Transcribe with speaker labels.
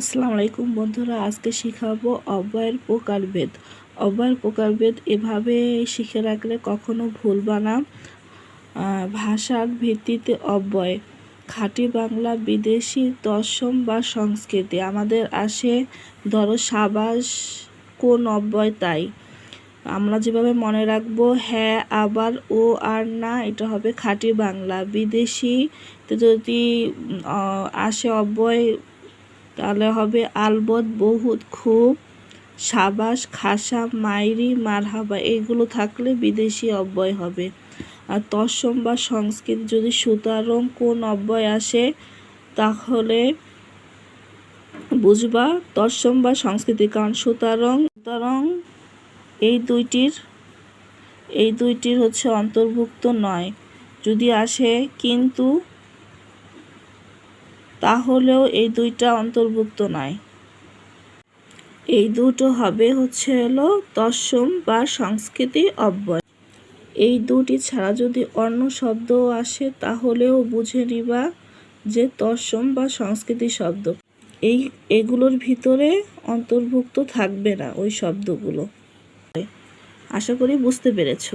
Speaker 1: আসসালামু আলাইকুম বন্ধুরা, আজকে শিখাবো অব্যয়ের প্রকারভেদ অব্যয়ের প্রকারভেদ এভাবে শিখে রাখলে কখনো ভুলবা না। ভাষার ভিত্তিতে অব্যয়। খাঁটি বাংলা বিদেশি দশম বা সংস্কৃতি। আমাদের আসে ধরো সাবাস, কোন অব্যয় তাই। আমরা যেভাবে মনে রাখব হ্যাঁ আবার, ও, আর, না, এটা হবে খাঁটি বাংলা। বিদেশিতে যদি আসে অব্যয় তাহলে হবে আলবত, বহুত, খুব, সাবাস, খাসা, মাইরি, মারহাবা, এগুলো থাকলে বিদেশি অব্যয় হবে। আর তৎসম বা সংস্কৃত যদি সুতরাং কোন অব্যয় আসে, তাহলে বুঝবা তৎসম বা সংস্কৃতি, কারণ সুতরাং সুতরাং এই দুইটির এই দুইটির হচ্ছে অন্তর্ভুক্ত নয়। যদি আসে, কিন্তু তাহলেও এই দুইটা অন্তর্ভুক্ত নয়। এই দুটো হবে হচ্ছে হলো তৎসম বা সংস্কৃতি অব্যয়। এই দুটি ছাড়া যদি অন্য শব্দও আসে, তাহলেও বুঝে নিবা যে তৎসম বা সংস্কৃতি শব্দ। এই, এগুলোর ভিতরে অন্তর্ভুক্ত থাকবে না ওই শব্দগুলো। আশা করি বুঝতে পেরেছ।